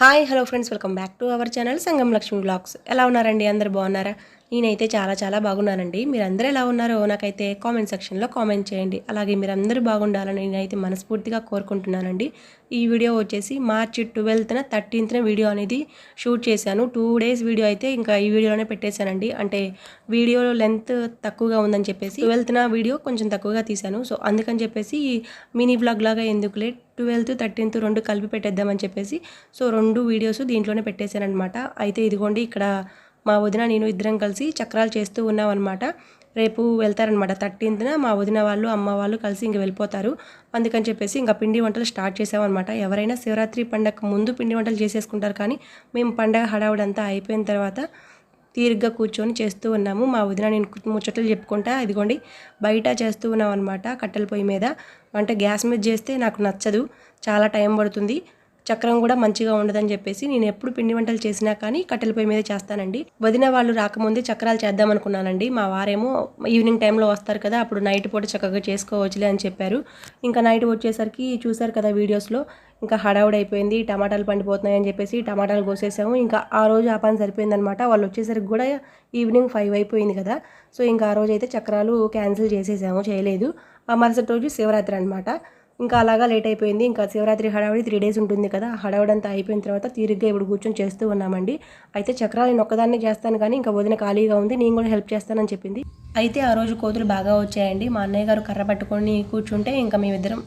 Hi hello friends welcome back to our channel Sangam Lakshmi vlogs ఎలా ఉన్నారండి? అందరు బాగున్నారా? నేనైతే చాలా చాలా బాగున్నానండి. మీరందరూ ఎలా ఉన్నారో నాకైతే కామెంట్ సెక్షన్లో కామెంట్ చేయండి. అలాగే మీరందరూ బాగుండాలని నేనైతే మనస్ఫూర్తిగా కోరుకుంటున్నానండి. ఈ వీడియో వచ్చేసి మార్చి ట్వెల్త్న థర్టీన్త్న వీడియో అనేది షూట్ చేశాను. టూ డేస్ వీడియో అయితే ఇంకా ఈ వీడియోలోనే పెట్టేశానండి. అంటే వీడియో లెంత్ తక్కువగా ఉందని చెప్పేసి ట్వెల్త్న వీడియో కొంచెం తక్కువగా తీశాను. సో అందుకని చెప్పేసి మినీ బ్లాగ్ లాగా ఎందుకులే ట్వెల్త్ థర్టీన్త్ రెండు కలిపి పెట్టేద్దామని చెప్పేసి సో రెండు వీడియోస్ దీంట్లోనే పెట్టేశాను అయితే ఇదిగోండి ఇక్కడ మా వదిన నేను ఇద్దరం కలిసి చక్రాలు చేస్తూ ఉన్నాం అనమాట రేపు వెళ్తారనమాట థర్టీన్త్న మా వదిన వాళ్ళు అమ్మ వాళ్ళు కలిసి ఇంక వెళ్ళిపోతారు. అందుకని చెప్పేసి ఇంకా పిండి వంటలు స్టార్ట్ చేసామన్నమాట. ఎవరైనా శివరాత్రి పండగ ముందు పిండి వంటలు చేసేసుకుంటారు కానీ మేము పండగ హడావుడంతా అయిపోయిన తర్వాత తీరిగ్గా కూర్చొని చేస్తూ ఉన్నాము. మా వదిన నేను ముచ్చట్లు చెప్పుకుంటా ఇదిగోండి బయట చేస్తూ ఉన్నాం అనమాట కట్టెల పొయ్యి మీద. అంటే గ్యాస్ మీద చేస్తే నాకు నచ్చదు. చాలా టైం పడుతుంది. చక్రం కూడా మంచిగా ఉండదని చెప్పేసి నేను ఎప్పుడు పిండి వంటలు చేసినా కానీ కట్టెల పొయ్యి మీద చేస్తానండి. వదిన వాళ్ళు రాకముందే చక్రాలు చేద్దాం అనుకున్నానండి. మా వారేమో ఈవినింగ్ టైంలో వస్తారు కదా అప్పుడు నైట్ పూట చక్కగా చేసుకోవచ్చులే అని చెప్పారు. ఇంకా నైట్ వచ్చేసరికి చూసారు కదా వీడియోస్లో ఇంకా హడావుడైపోయింది టమాటాలు పండిపోతున్నాయని చెప్పేసి టమాటాలు కోసేసాము. ఇంకా ఆ రోజు ఆ పని సరిపోయిందనమాట. వాళ్ళు వచ్చేసరికి కూడా ఈవినింగ్ ఫైవ్ అయిపోయింది కదా సో ఇంకా ఆ రోజు అయితే చక్రాలు క్యాన్సిల్ చేసేసాము చేయలేదు. ఆ మరుసటి రోజు శివరాత్రి అనమాట. ఇంకా అలాగా లేట్ అయిపోయింది. ఇంకా శివరాత్రి హడావిడి త్రీ డేస్ ఉంటుంది కదా. హడావిడి అంతా అయిపోయిన తర్వాత తీరిగ్గా ఇప్పుడు కూర్చొని చేస్తూ ఉన్నామండి. అయితే చక్రాలు నేను ఒక్కదాన్ని చేస్తాను కానీ ఇంకా వదిన ఖాళీగా ఉంది. నేను కూడా హెల్ప్ చేస్తానని చెప్పింది. అయితే ఆ రోజు కోతులు బాగా వచ్చాయండి. మా అన్నయ్య గారు కర్ర పట్టుకొని కూర్చుంటే ఇంకా మేమిద్దరం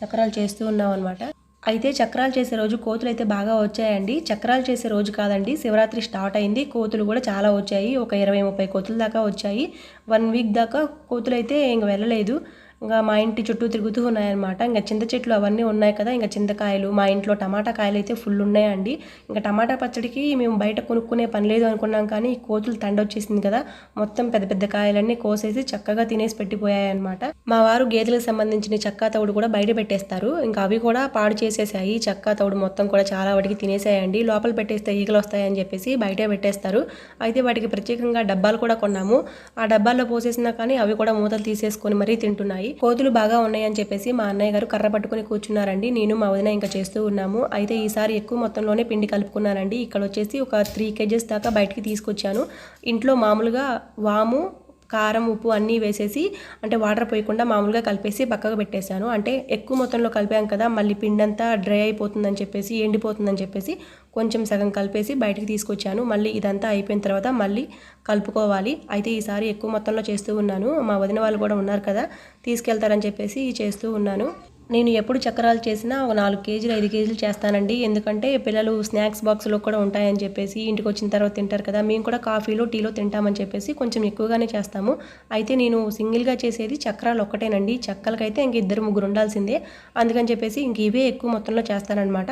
చక్రాలు చేస్తూ ఉన్నాం అనమాట అయితే చక్రాలు చేసే రోజు కోతులు అయితే బాగా వచ్చాయండి. చక్రాలు చేసే రోజు కాదండి శివరాత్రి స్టార్ట్ అయింది. కోతులు కూడా చాలా వచ్చాయి. ఒక ఇరవై ముప్పై కోతుల దాకా వచ్చాయి. వన్ వీక్ దాకా కోతులు అయితే ఇంక వెళ్ళలేదు. ఇంకా మా ఇంటి చుట్టూ తిరుగుతూ ఉన్నాయన్నమాట. ఇంకా చింత చెట్లు అవన్నీ ఉన్నాయి కదా ఇంకా చింతకాయలు మా ఇంట్లో టమాటా కాయలు అయితే ఫుల్ ఉన్నాయండి. ఇంకా టమాటా పచ్చడికి మేము బయట కొనుక్కునే పని లేదు అనుకున్నాం కానీ ఈ కోతులు తండొచ్చేసింది కదా మొత్తం పెద్ద పెద్ద కాయలన్నీ కోసేసి చక్కగా తినేసి పెట్టిపోయాయన్నమాట. మా వారు గేదెలకు సంబంధించిన చెక్క తవుడు కూడా బయట పెట్టేస్తారు. ఇంకా అవి కూడా పాడు చేసేసాయి. చక్కా తవుడు మొత్తం కూడా చాలా వాటికి తినేసాయండి. లోపల పెట్టేస్తే ఈగలు వస్తాయని చెప్పేసి బయటే పెట్టేస్తారు. అయితే వాటికి ప్రత్యేకంగా డబ్బాలు కూడా కొన్నాము. ఆ డబ్బాల్లో పోసేసినా కానీ అవి కూడా మూతలు తీసేసుకొని మరీ తింటున్నాయి. కోతులు బాగా ఉన్నాయని చెప్పేసి మా అన్నయ్య గారు కర్ర పట్టుకుని కూర్చున్నారండి. నేను మా వదిన ఇంకా చేస్తూ ఉన్నాము. అయితే ఈసారి ఎక్కువ మొత్తంలోనే పిండి కలుపుకున్నానండి. ఇక్కడ వచ్చేసి ఒక త్రీ కేజెస్ దాకా బయటికి తీసుకొచ్చాను. ఇంట్లో మామూలుగా వాము కారం ఉప్పు అన్నీ వేసేసి అంటే వాటర్ పోయకుండా మామూలుగా కలిపేసి పక్కకు పెట్టేశాను. అంటే ఎక్కువ మొత్తంలో కలిపాం కదా మళ్ళీ పిండి అంతా డ్రై అయిపోతుందని చెప్పేసి ఎండిపోతుందని చెప్పేసి కొంచెం సగం కలిపేసి బయటికి తీసుకొచ్చాను. మళ్ళీ ఇదంతా అయిపోయిన తర్వాత మళ్ళీ కలుపుకోవాలి. అయితే ఈసారి ఎక్కువ మొత్తంలో చేస్తూ ఉన్నాను. మా వదిన వాళ్ళు కూడా ఉన్నారు కదా తీసుకెళ్తారని చెప్పేసి చేస్తూ ఉన్నాను. నేను ఎప్పుడు చక్రాలు చేసినా ఒక నాలుగు కేజీలు ఐదు కేజీలు చేస్తానండి. ఎందుకంటే పిల్లలు స్నాక్స్ బాక్స్లో కూడా ఉంటాయని చెప్పేసి ఇంటికి వచ్చిన తర్వాత తింటారు కదా మేము కూడా కాఫీలో టీలో తింటామని చెప్పేసి కొంచెం ఎక్కువగానే చేస్తాము. అయితే నేను సింగిల్గా చేసేది చక్రాలు ఒక్కటేనండి. చక్కలకైతే ఇంక ఇద్దరు ముగ్గురు ఉండాల్సిందే. అందుకని చెప్పేసి ఇంక ఇవే ఎక్కువ మొత్తంలో చేస్తానన్నమాట.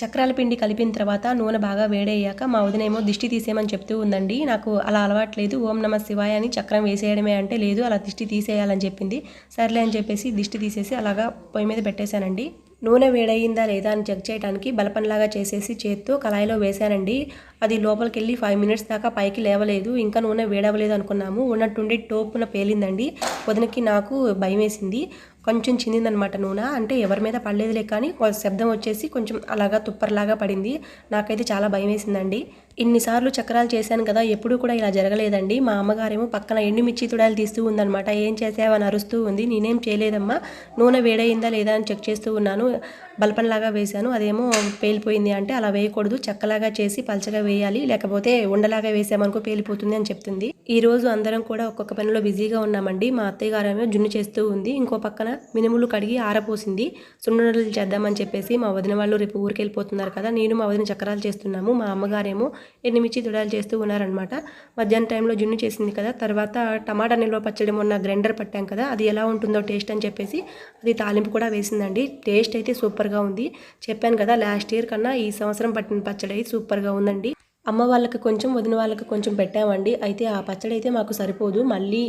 చక్రాల పిండి కలిపిన తర్వాత నూనె బాగా వేడయ్యాక మా వదినేమో దిష్టి తీసేయమని చెప్తూ ఉందండి. నాకు అలా అలవాట్లేదు. ఓం నమ శివాయ అని చక్రం వేసేయడమే అంటే లేదు అలా దిష్టి తీసేయాలని చెప్పింది. సర్లే అని చెప్పేసి దిష్టి తీసేసి అలాగా పొయ్యి మీద పెట్టేశానండి. నూనె వేడయిందా లేదా అని చెక్ చేయడానికి బలపనిలాగా చేసేసి చేత్తో కళాయిలో వేశానండి. అది లోపలికి వెళ్ళి ఫైవ్ మినిట్స్ దాకా పైకి లేవలేదు. ఇంకా నూనె వేడవలేదు అనుకున్నాము. ఉన్నట్టుండి టోపున పేలిందండి. వదినకి నాకు భయం వేసింది కొంచెం చిందిందనమాట నూనె. అంటే ఎవరి మీద పడలేదులే కానీ శబ్దం వచ్చేసి కొంచెం అలాగా తుప్పర్లాగా పడింది. నాకైతే చాలా భయం వేసిందండి ఇన్నిసార్లు చక్రాలు చేశాను కదా ఎప్పుడూ కూడా ఇలా జరగలేదండి. మా అమ్మగారేమో పక్కన ఎండుమిర్చి తుడాలు తీస్తూ ఉందనమాట ఏం చేసావని అరుస్తూ ఉంది. నేనేం చేయలేదమ్మా. నూనె వేడయిందా లేదా అని చెక్ చేస్తూ ఉన్నాను. బల్పంలాగా వేశాను. అదేమో పేలిపోయింది అంటే అలా వేయకూడదు. చక్కలాగా చేసి పలచగా వేయాలి. లేకపోతే ఉండలాగా వేసామనుకో పేలిపోతుంది అని చెప్తుంది. ఈ రోజు అందరం కూడా ఒక్కొక్క పనిలో బిజీగా ఉన్నామండి. మా అత్తయ్య గారేమో జున్ను చేస్తూ ఉంది. ఇంకో పక్కన మినుములు కడిగి ఆరపోసింది సున్నుండలు చేద్దామని చెప్పేసి మా వదిన వాళ్ళు రేపు ఊరికెళ్ళిపోతున్నారు కదా నేను మా వదిన చక్రాలు చేస్తున్నాము. మా అమ్మగారేమో ఎనిమిచి తుడాలు చేస్తూ ఉన్నారనమాట మధ్యాహ్నం టైంలో జున్ను చేసింది కదా తర్వాత టమాటా నిల్వ పచ్చడి మొన్న గ్రైండర్ పట్టాం కదా అది ఎలా ఉంటుందో టేస్ట్ అని చెప్పేసి అది తాలింపు కూడా వేసిందండి. టేస్ట్ అయితే సూపర్గా ఉంది. చెప్పాను కదా లాస్ట్ ఇయర్ కన్నా ఈ సంవత్సరం పట్టిన పచ్చడి అయితే సూపర్గా ఉందండి. అమ్మ వాళ్ళకి కొంచెం వదిన వాళ్ళకి కొంచెం పెట్టామండి. అయితే ఆ పచ్చడి అయితే మాకు సరిపోదు. మళ్ళీ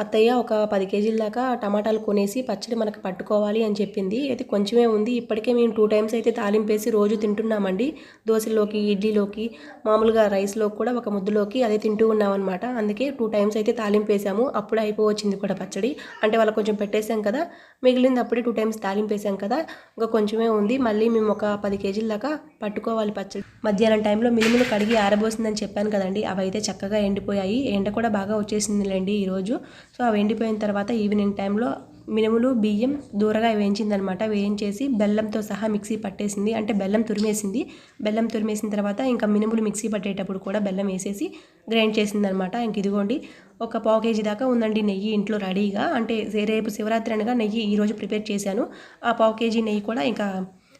అత్తయ్య ఒక పది కేజీల దాకా టమాటాలు కొనేసి పచ్చడి మనకు పట్టుకోవాలి అని చెప్పింది. అయితే కొంచెమే ఉంది. ఇప్పటికే మేము టూ టైమ్స్ అయితే తాలింపేసి రోజు తింటున్నామండి. దోశలోకి ఇడ్లీలోకి మామూలుగా రైస్లోకి కూడా ఒక ముద్దులోకి అదే తింటూ ఉన్నామన్నమాట. అందుకే టూ టైమ్స్ అయితే తాలింపేసాము. అప్పుడు అప్పుడే అయిపోవచ్చింది కూడా పచ్చడి. అంటే వాళ్ళకి కొంచెం పెట్టేశాం కదా. మిగిలింది అప్పుడే టూ టైమ్స్ తాలింపేసాం కదా. ఇంకా కొంచెమే ఉంది. మళ్ళీ మేము ఒక పది కేజీల దాకా పట్టుకోవాలి పచ్చడి. మధ్యాహ్నం టైంలో మినుములు కడిగి ఆరబోసిందని చెప్పాను కదండి. అవి అయితే చక్కగా ఎండిపోయాయి. ఎండ కూడా బాగా వచ్చేసిందిలేండి ఈరోజు. సో అవి ఎండిపోయిన తర్వాత ఈవినింగ్ టైంలో మినుములు బియ్యం దూరగా వేయించిందనమాట. వేయించేసి బెల్లంతో సహా మిక్సీ పట్టేసింది. అంటే బెల్లం తురిమేసింది. బెల్లం తురిమేసిన తర్వాత ఇంకా మినుములు మిక్సీ పట్టేటప్పుడు కూడా బెల్లం వేసేసి గ్రైండ్ చేసిందనమాట. ఇంక ఇదిగోండి ఒక పావు కేజీ దాకా ఉందండి నెయ్యి ఇంట్లో రెడీగా. అంటే రేపు శివరాత్రి అనగా నెయ్యి ఈరోజు ప్రిపేర్ చేశాను. ఆ పావు కేజీ నెయ్యి కూడా ఇంకా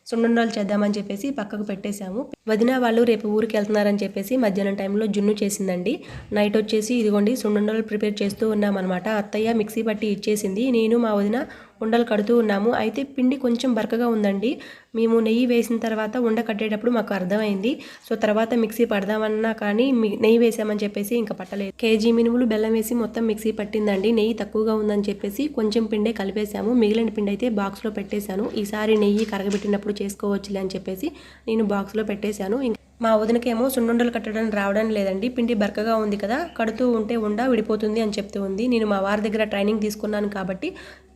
సున్నుండలు చేద్దామని చెప్పేసి పక్కకు పెట్టేశాము. వదిన వాళ్ళు రేపు ఊరికి వెళ్తున్నారని చెప్పేసి మధ్యాహ్నం టైంలో జున్ను చేసిందండి. నైట్ వచ్చేసి ఇదిగోండి సున్నుండలు ప్రిపేర్ చేస్తూ ఉన్నామన్నమాట. అత్తయ్య మిక్సీ పట్టి ఇచ్చేసింది. నేను మా వదిన ఉండలు కడుతూ ఉన్నాము. అయితే పిండి కొంచెం బరకగా ఉందండి. మేము నెయ్యి వేసిన తర్వాత ఉండ కట్టేటప్పుడు మాకు అర్థమైంది. సో తర్వాత మిక్సీ పడదామన్నా కానీ నెయ్యి వేసామని చెప్పేసి ఇంకా పట్టలేదు. కేజీ మినుములు బెల్లం వేసి మొత్తం మిక్సీ పట్టిందండి. నెయ్యి తక్కువగా ఉందని చెప్పేసి కొంచెం పిండే కలిపేసాము మిగిలిన పిండి అయితే బాక్స్లో పెట్టేశాను. ఈసారి నెయ్యి కరగబెట్టినప్పుడు చేసుకోవచ్చులే అని చెప్పేసి నేను బాక్స్లో పెట్టేశాను. మా వదినకేమో సున్నుండలు కట్టడం రావడం లేదండి. పిండి బరకగా ఉంది కదా కడుతూ ఉంటే ఉండ విడిపోతుంది అని చెప్తూ ఉంది. నేను మా వారి దగ్గర ట్రైనింగ్ తీసుకున్నాను కాబట్టి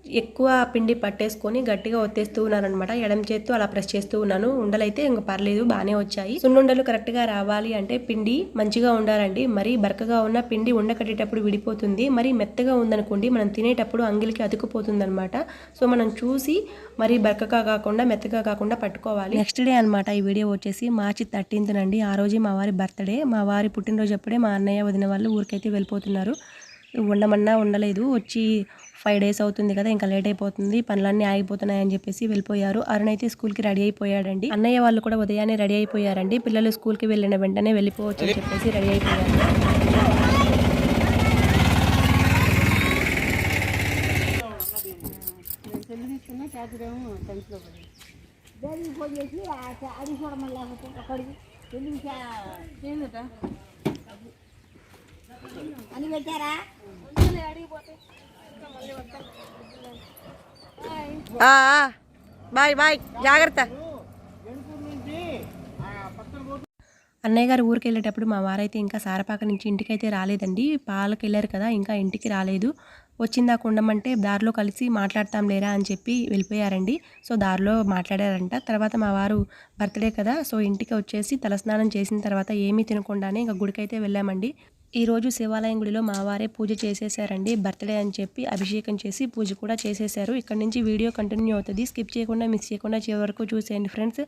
ఎక్కువ పిండి పట్టేసుకొని గట్టిగా ఒత్తేస్తూ ఉన్నాను అనమాట ఎడం చేత్తో అలా ప్రెస్ చేస్తూ ఉన్నాను. ఉండలైతే ఇంక పర్లేదు బాగానే వచ్చాయి. సున్నుండలు కరెక్ట్గా రావాలి అంటే పిండి మంచిగా ఉండాలండి. మరి బరకగా ఉన్న పిండి ఉండకట్టేటప్పుడు విడిపోతుంది. మరి మెత్తగా ఉందనుకోండి మనం తినేటప్పుడు అంగిలికి అతుకుపోతుంది అనమాట సో మనం చూసి మరీ బరకగా కాకుండా మెత్తగా కాకుండా పట్టుకోవాలి. నెక్స్ట్ డే అనమాట ఈ వీడియో వచ్చేసి మార్చి థర్టీన్త్ నండి ఆ రోజే మా వారి బర్త్డే. మా వారి పుట్టినరోజు అప్పుడే మా అన్నయ్య వదిన వాళ్ళు ఊరికైతే వెళ్ళిపోతున్నారు. ఉండమన్నా ఉండలేదు. వచ్చి ఫైవ్ డేస్ అవుతుంది కదా ఇంకా లేట్ అయిపోతుంది పనులన్నీ ఆగిపోతున్నాయి అని చెప్పేసి వెళ్ళిపోయారు. అరుణ్ అయితే స్కూల్కి రెడీ అయిపోయాడండి. అన్నయ్య వాళ్ళు కూడా ఉదయాన్నే రెడీ అయిపోయారండి. పిల్లలు స్కూల్కి వెళ్ళిన వెంటనే వెళ్ళిపోవచ్చు అని చెప్పేసి రెడీ అయిపోయారు. అది అని పెట్టారా? Bye bye. జాగ్రత్త. అన్నయ్య గారు ఊరికి వెళ్ళేటప్పుడు మా వారైతే ఇంకా సారపాక నుంచి ఇంటికైతే రాలేదండి. పాలకు వెళ్ళారు కదా ఇంకా ఇంటికి రాలేదు. వచ్చిందాక ఉండమంటే దారిలో కలిసి మాట్లాడతాం లేరా అని చెప్పి వెళ్ళిపోయారండి. సో దారిలో మాట్లాడారంట. తర్వాత మా వారు బర్త్డే కదా సో ఇంటికి వచ్చేసి తలస్నానం చేసిన తర్వాత ఏమీ తినకుండానే ఇంకా గుడికైతే వెళ్ళామండి. ఈరోజు శివాలయం గుడిలో మా వారే పూజ చేసేసారండి. బర్త్డే అని చెప్పి అభిషేకం చేసి పూజ కూడా చేసేసారు. ఇక్కడ నుంచి వీడియో కంటిన్యూ అవుతుంది. స్కిప్ చేయకుండా మిస్ చేయకుండా చివరి వరకు చూసేయండి ఫ్రెండ్స్.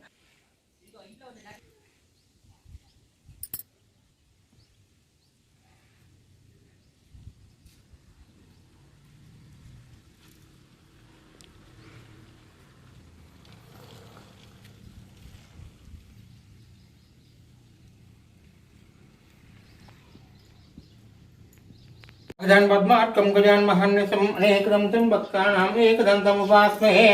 गजानपद्माटकं गजान्महान्निशम् अनेकदन्तं भक्तानाम् एकदन्तम् उपास्महे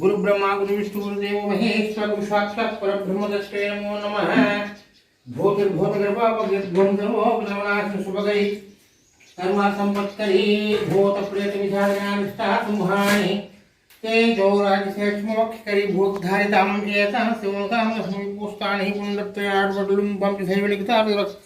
गुरुब्रह्मा गुरुविष्णु गुरुदेवो महेश्वर गुरुसाक्षात् परब्रह्मदत्ते नमो नमः। भूतिर्भूतगर्भावग्रध्वंसमोग्नवनाशुभगै सर्वासम्पत्करी भूतप्रेतविधारणानिष्ठा कुम्भाणि तेजो राजसेक्षमोक्षकरी भूतधारिताम् एतां शिवकां लक्ष्मीपुष्टाणि पुण्डत्रयाड्वडलुम्बं चैव लिखिता विवक्षि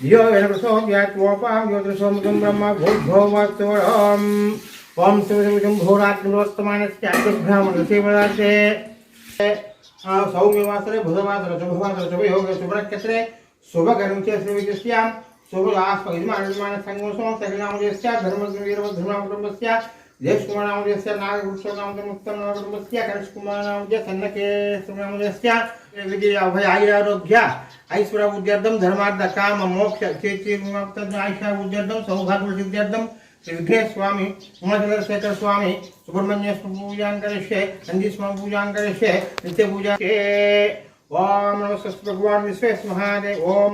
यो वेन प्रसोद्यात्वोपां योत्रसोमुखं ब्रह्म भूर्भोवत्सोऽहम् ॐ शिवशिवशं भूरात्मवर्तमानस्याग्रब्राह्मणशिवराजे सौम्यवासरे बुधवासरे शुभवासरे शुभयोगे शुभनक्षत्रे शुभकर्मचे श्रीविद्यस्यां शुभलास्पयजमानसंगोसो सहिनामजस्य धर्मवीरवधर्मकुटुम्बस्य ज्येष्ठकुमारामुजस्य नागपुरुषोनामुदमुक्तमस्य कनिष्कुमारामुज धर्मार्थ काम मोक्ष चेचिमुक्तदायिषाबुद्ध्यर्थं सौभाग्यसिद्ध्यर्थं विघ्नेश्वामी उमाचंद्रशेखर स्वामी सुब्रह्मण्य पूजा करिष्ये नंदी स्वामी पूजा करिष्ये नित्य पूजा ओम नमः भगवान विश्वेश महादेव ओम।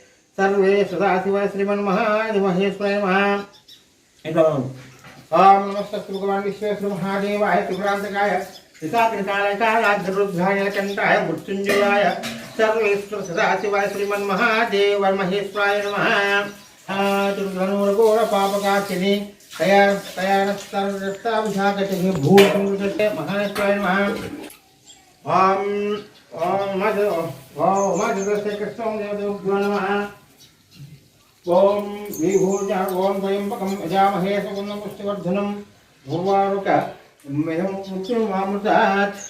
सर्वे सदाशिवाय श्रीमन्महादिमहेश्वराय नमः। ओम नमस्ते भगवान विश्वेश्वर महादेवाय त्रिपुरांतकाय कृताकृतालकालाध्रुभ्याय कंठाय मृत्युंजयाय सर्वेश्वर सदाशिवाय श्रीमन्महादेव महेश्वराय नमः। दुर्धनुर्घोरपापकाचिनि तया तयानस्ताभिषागतिः भूतकृते महानेश्वराय नमः। ॐ ॐ मद ॐ मद कृष्णं देवदेव नमः। కృష్ణం దేవదేభ్యో నమః ఓం విభూజ ఓం త్రయంబకం యజామహే సుగంధం పుష్టివర్ధనం భూర్వారుక మిదం మృత్యుం మామృతాత్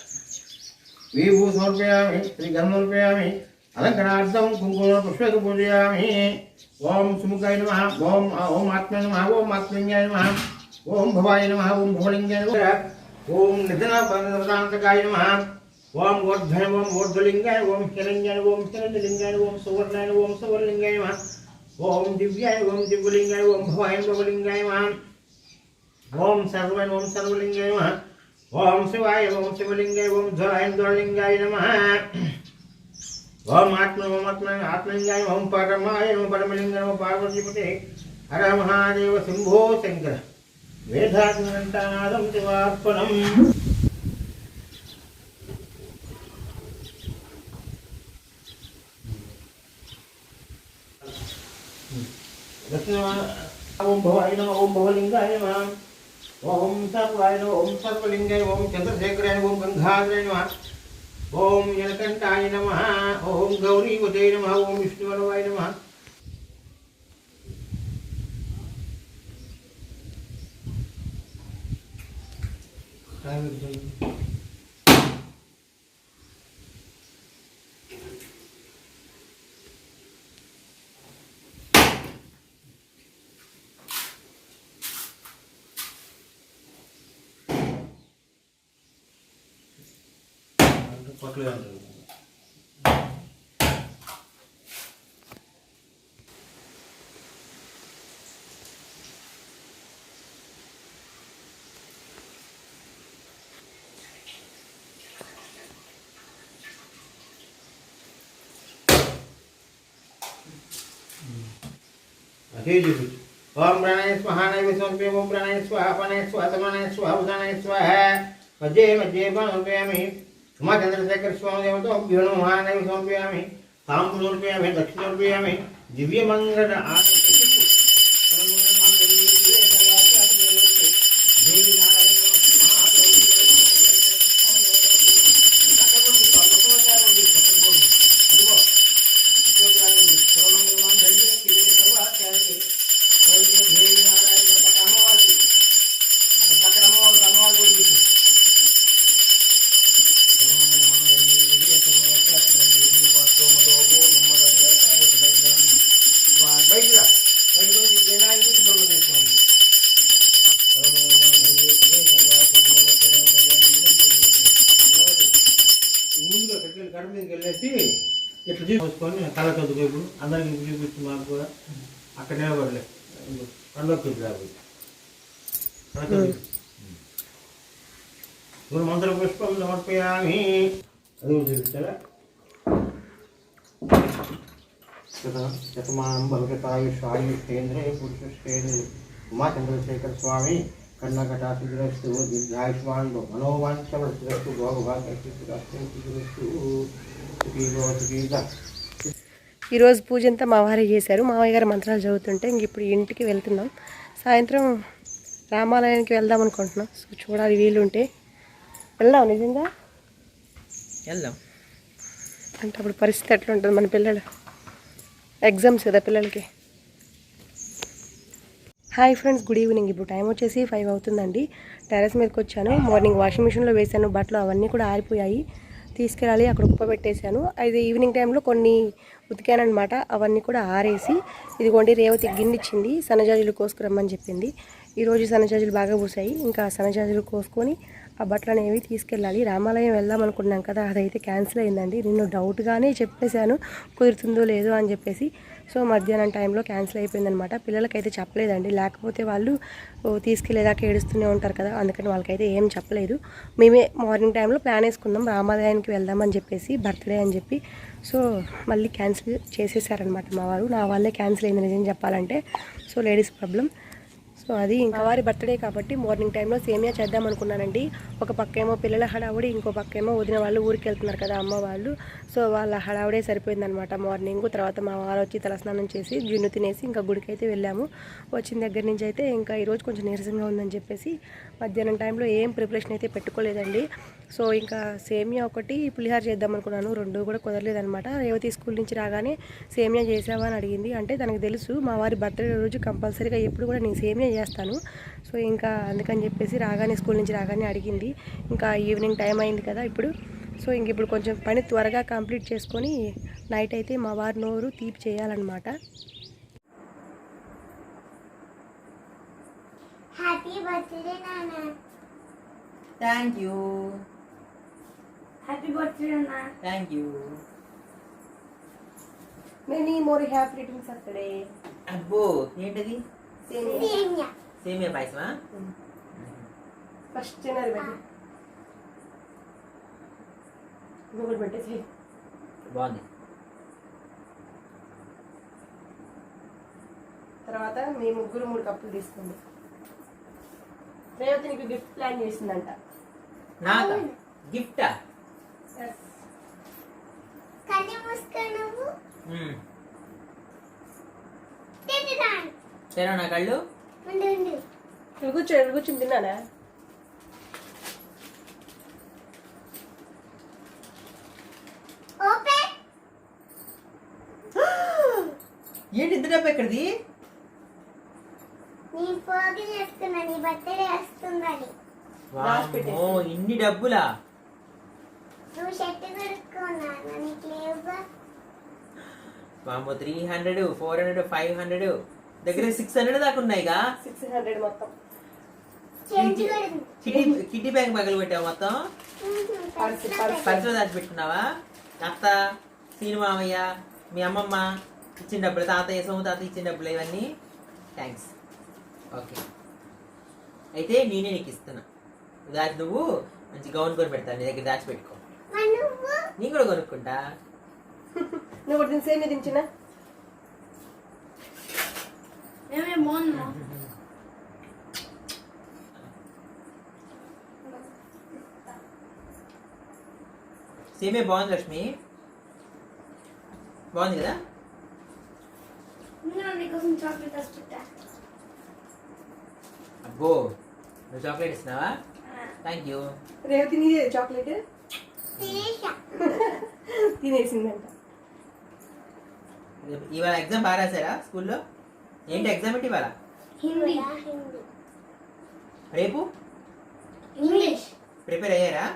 విభూ సమర్పయామి శ్రీగంధర్పయామి అలంకరణార్థం కుంకుమ పుష్పక పూజయామి ఓం సుముఖాయ నమ ఓం ఓం ఆత్మ నమ ఓం ఆత్మలింగాయ నమ ఓం భవాయ నమ ఓం భవలింగాయ నమ ఓం నిధన పదాంతకాయ నమ ఓం ఊర్ధ్వయ ఓం ఊర్ధ్వలింగాయ ఓం హిరణ్యాయ ఓం హిరణ్యలింగాయ ఓం సువర్ణాయ ఓం సువర్లింగాయ నమ ఓం దివ్యాయ ఓం దివ్యలింగాయ ఓం భవాయ భవలింగాయ నమ ఓం సర్వాయ ఓం సర్వలింగాయ నమ ఓం శివాయ ఓం శివలింగాయ ఓం ధ్వరాయ ధ్వరలింగాయ నమ ఓం ఆత్మ ఓం ఆత్మ ఆత్మలింగాయ ఓం పరమాయ ఓం పరమలింగాయ ఓం పార్వతీపతే హర ఓం భవాయి నమ ఓం భవలింగాయ నమ ఓం సర్వాయ నమ ఓం సర్వలింగాయ ఓం చంద్రశేఖరాయ ఓం గంగాధరాయ నమ ఓం యలకంఠాయ నమ ఓం గౌరీవతే నమ ఓం విష్ణువరవాయ నమ అదే చూపించు ఓం ప్రాణాయ స్వహానాయ విశ్వంపే ఓం ప్రాణాయ స్వాహ అపనాయ స్వాహ సమానాయ స్వాహ ఉదానాయ స్వాహ మధ్యే మధ్యే సమర్పయామి ఉమాచంద్రశేఖర స్వామి దేవతో యోను మహానాయ సమర్పయామి తాంబు సమర్పయామి దక్షిణ సమర్పయామి దివ్యమంగళ ఆనంద బయట బయట వినాయకుడు సుబ్రహ్మణ్య స్వామి ముందుగా పెట్టిన కడ మీదకి వెళ్ళేసి ఇట్లా చూసుకొని తల చదువుకో ఇప్పుడు అందరికి చూపించి మాకు కూడా అక్కడ నిలబడలే. కళ్ళకి రాబోయే. ఇప్పుడు మంత్ర పుష్పం సమర్పయామి. అది కూడా చూపించారా శతమానం బలకతాయుషాయుష్ేంద్రే పురుషేంద్రే ఉమాచంద్రశేఖర స్వామి కర్ణకటాసిద్రస్తు దీర్ఘాయుష్మాన్ మనోవాంఛవస్తు భోగభాగ్యస్తు ఈరోజు పూజ అంతా మా వారే చేశారు. మావయ్య గారు మంత్రాలు చదువుతుంటే ఇంక ఇప్పుడు ఇంటికి వెళ్తున్నాం. సాయంత్రం రామాలయానికి వెళ్దాం అనుకుంటున్నాం. సో చూడాలి వీలుంటే. వెళ్దాం నిజంగా? వెళ్దాం. అంటే అప్పుడు పరిస్థితి ఎట్లా ఉంటుంది మన పిల్లలు? ఎగ్జామ్స్ కదా పిల్లలకి. హాయ్ ఫ్రెండ్స్ గుడ్ ఈవినింగ్ ఇప్పుడు టైం వచ్చేసి ఫైవ్ అవుతుందండి. టెర్రస్ మీదకి వచ్చాను. మార్నింగ్ వాషింగ్ మిషన్లో వేసాను బట్టలు అవన్నీ కూడా ఆరిపోయాయి. తీసుకెళ్ళాలి. అక్కడ ఉప్ప పెట్టేశాను. అది ఈవినింగ్ టైంలో కొన్ని ఉతికానమాట అవన్నీ కూడా ఆరేసి ఇదిగోండి రేవతి గిన్నె సన్నజాజులు కోసుకురమ్మని చెప్పింది. ఈరోజు సన్నజాజులు బాగా పూసాయి. ఇంకా సన్నజాజులు కోసుకొని ఆ బట్టలు అనేవి తీసుకెళ్ళాలి. రామాలయం వెళ్దాం అనుకున్నాం కదా అదైతే క్యాన్సిల్ అయిందండి. నేను డౌట్గానే చెప్పేశాను కుదురుతుందో లేదో అని చెప్పేసి. సో మధ్యాహ్నం టైంలో క్యాన్సిల్ అయిపోయిందనమాట. పిల్లలకైతే చెప్పలేదండి. లేకపోతే వాళ్ళు ఓ, తీసుకెళ్ళేదాకా ఏడుస్తూనే ఉంటారు కదా అందుకని వాళ్ళకైతే ఏం చెప్పలేదు. మేమే మార్నింగ్ టైంలో ప్లాన్ వేసుకుందాం రామాలయానికి వెళ్దామని చెప్పేసి బర్త్డే అని చెప్పి. సో మళ్ళీ క్యాన్సిల్ చేసేసారనమాట మా వారు. నా వాళ్ళే క్యాన్సిల్ అయింది నిజం చెప్పాలంటే. So ladies problem. సో అది ఇంకా వారి బర్త్డే కాబట్టి మార్నింగ్ టైంలో సేమియా చేద్దాం అనుకున్నానండి. ఒక పక్క ఏమో పిల్లల హడావుడి ఇంకో పక్క ఏమో వదిన వాళ్ళు ఊరికి వెళ్తున్నారు కదా అమ్మ వాళ్ళు. సో వాళ్ళ హడావుడే సరిపోయిందనమాట మార్నింగ్. తర్వాత మా వారు వచ్చి తలస్నానం చేసి జున్ను తినేసి ఇంకా గుడికి అయితే వెళ్ళాము. వచ్చిన దగ్గర నుంచి అయితే ఇంకా ఈరోజు కొంచెం నీరసంగా ఉందని చెప్పేసి మధ్యాహ్నం టైంలో ఏం ప్రిపరేషన్ అయితే పెట్టుకోలేదండి. సో ఇంకా సేమియా ఒకటి పులిహార చేద్దాం అనుకున్నాను. రెండు కూడా కుదరలేదనమాట రేవతి స్కూల్ నుంచి రాగానే సేమియా చేసావా? అని అడిగింది. అంటే తనకు తెలుసు మా వారి బర్త్డే రోజు కంపల్సరీగా ఎప్పుడు కూడా నేను సేమియా చేస్తాను. సో ఇంకా అందుకని చెప్పేసి రాగానే స్కూల్ నుంచి రాగానే అడిగింది. ఇంకా ఈవినింగ్ టైం అయింది కదా ఇప్పుడు. సో ఇంక ఇప్పుడు కొంచెం పని త్వరగా కంప్లీట్ చేసుకొని నైట్ అయితే మా వారి నోరు తీపి చేయాలన్నమాట. హ్యాపీ బర్త్డే నాన్న. థ్యాంక్ యూ హ్యాపీ బర్త్డే నాన్న. Thank you many more happy returns birthday అబ్బో ఏంటది? సేమియా. సేమియా పాయసమా? ఫస్ట్ జనవరి పెట్టి గూగుల్ పెట్టేసి బాగుంది. తర్వాత మీ ముగ్గురు మూడు కప్పులు తీసుకుంది రేవతి నీకు గిఫ్ట్ ప్లాన్ చేసిందంట. నాకా? గిఫ్టా? కన్ను మూసుకో నువ్వు. మ్మ్. తెరవ నా కళ్ళు? ఉండు ఉండు ఇక్కడ కూర్చో కూర్చొని తిన్నానా? ఓపెన్. ఏంటి ఇంత డబ్బు ఎక్కడిది? ఇన్ని డబ్బులా? Three hundred four hundred five hundred దగ్గర సిక్స్ హండ్రెడ్ దాకా ఉన్నాయిగా? సిక్స్ హండ్రెడ్ మొత్తం. చేంజ్ కూడా ఉంది. కిటీ కిటీ బ్యాంక్ పగలు పెట్టావు మొత్తం? మ్మ్. Purse, purse. పరిచయం దాచి పెట్టుకున్నావా అత్త సీను మామయ్య మీ అమ్మమ్మ ఇచ్చిన డబ్బులు తాతయ్య సోము తాత ఇచ్చిన డబ్బులు ఇవన్నీ? థ్యాంక్స్ ఓకే అయితే నేనే నీకు ఇస్తున్నా. దాచి నువ్వు మంచి గౌన్ కొని పెడతాను నీ దగ్గర దాచి పెట్టుకో నేను కూడా కొనుక్కుంటా. నువ్వు ఒకటి తిని సేమ్ తించినా మేమే బాగున్నా సేమే బాగుంది లక్ష్మి బాగుంది కదా ఇంకా నీకోసం చాక్లెట్ వస్తుంటా అబ్బో నువ్వు చాక్లెట్ ఇస్తున్నావా థ్యాంక్ యూ రేవతి నీదే చాక్లెట్ తినేసా తినేసిందంట ఇవాళ ఎగ్జామ్ బాగా రాశారా స్కూల్లో ఏంటి ఎగ్జామ్ ఏంటి ఇవాళ? హిందీ. హిందీ. రేపు? ఇంగ్లీష్. ప్రిపేర్ అయ్యారా?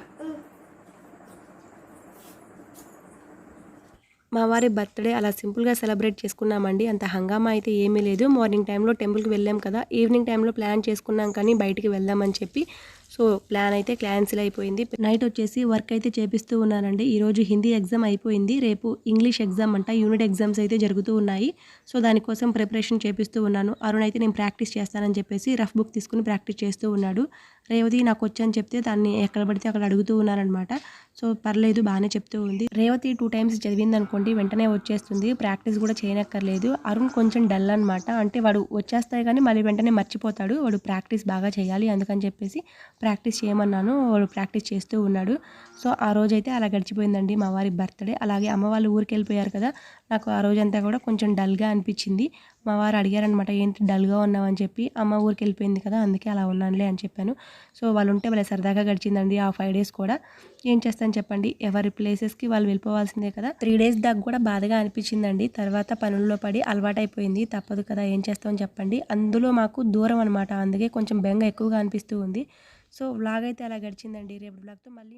మా వారి బర్త్డే అలా సింపుల్గా సెలబ్రేట్ చేసుకున్నామండి. అంత హంగామా అయితే ఏమీ లేదు. మార్నింగ్ టైంలో టెంపుల్కి వెళ్ళాం కదా. ఈవినింగ్ టైంలో ప్లాన్ చేసుకున్నాం కానీ బయటికి వెళ్దామని చెప్పి సో ప్లాన్ అయితే క్యాన్సిల్ అయిపోయింది. నైట్ వచ్చేసి వర్క్ అయితే చేపిస్తూ ఉన్నానండి. ఈరోజు హిందీ ఎగ్జామ్ అయిపోయింది. రేపు ఇంగ్లీష్ ఎగ్జామ్ అంట యూనిట్ ఎగ్జామ్స్ అయితే జరుగుతూ ఉన్నాయి. సో దానికోసం ప్రిపరేషన్ చేపిస్తూ ఉన్నాను. అరుణ్ అయితే నేను ప్రాక్టీస్ చేస్తానని చెప్పేసి రఫ్ బుక్ తీసుకుని ప్రాక్టీస్ చేస్తూ ఉన్నాడు. రేవతి నాకు వచ్చని చెప్తే దాన్ని ఎక్కడ పడితే అక్కడ అడుగుతూ ఉన్నారనమాట. సో పర్లేదు బాగానే చెప్తూ ఉంది. రేవతి టూ టైమ్స్ చదివింది అనుకోండి వెంటనే వచ్చేస్తుంది. ప్రాక్టీస్ కూడా చేయనక్కర్లేదు. అరుణ్ కొంచెం డల్ అనమాట అంటే వాడు వచ్చేస్తాయి కానీ మళ్ళీ వెంటనే మర్చిపోతాడు. వాడు ప్రాక్టీస్ బాగా చేయాలి అందుకని చెప్పేసి ప్రాక్టీస్ చేయమన్నాను. వాడు ప్రాక్టీస్ చేస్తూ ఉన్నాడు. సో ఆ రోజైతే అలా గడిచిపోయిందండి మా వారి బర్త్డే. అలాగే అమ్మ వాళ్ళు ఊరికి వెళ్ళిపోయారు కదా. నాకు ఆ రోజంతా కూడా కొంచెం డల్గా అనిపించింది. మా వారు అడిగారనమాట ఏంటి డల్గా ఉన్నామని చెప్పి అమ్మ ఊరికి వెళ్ళిపోయింది కదా అందుకే అలా ఉన్నానులే అని చెప్పాను. సో వాళ్ళు ఉంటే వాళ్ళ సరదాగా గడిచిందండి ఆ ఫైవ్ డేస్ కూడా. ఏం చేస్తాను చెప్పండి ఎవరి ప్లేసెస్కి వాళ్ళు వెళ్ళిపోవాల్సిందే కదా? త్రీ డేస్ దాకా కూడా బాధగా అనిపించిందండి. తర్వాత పనుల్లో పడి అలవాటైపోయింది తప్పదు కదా ఏం చేస్తామని చెప్పండి. అందులో మాకు దూరం అనమాట అందుకే కొంచెం బెంగ ఎక్కువగా అనిపిస్తూ ఉంది. సో వ్లాగ్ అయితే అలా గడిచిందండి. రేపు వ్లాగ్తో మళ్ళీ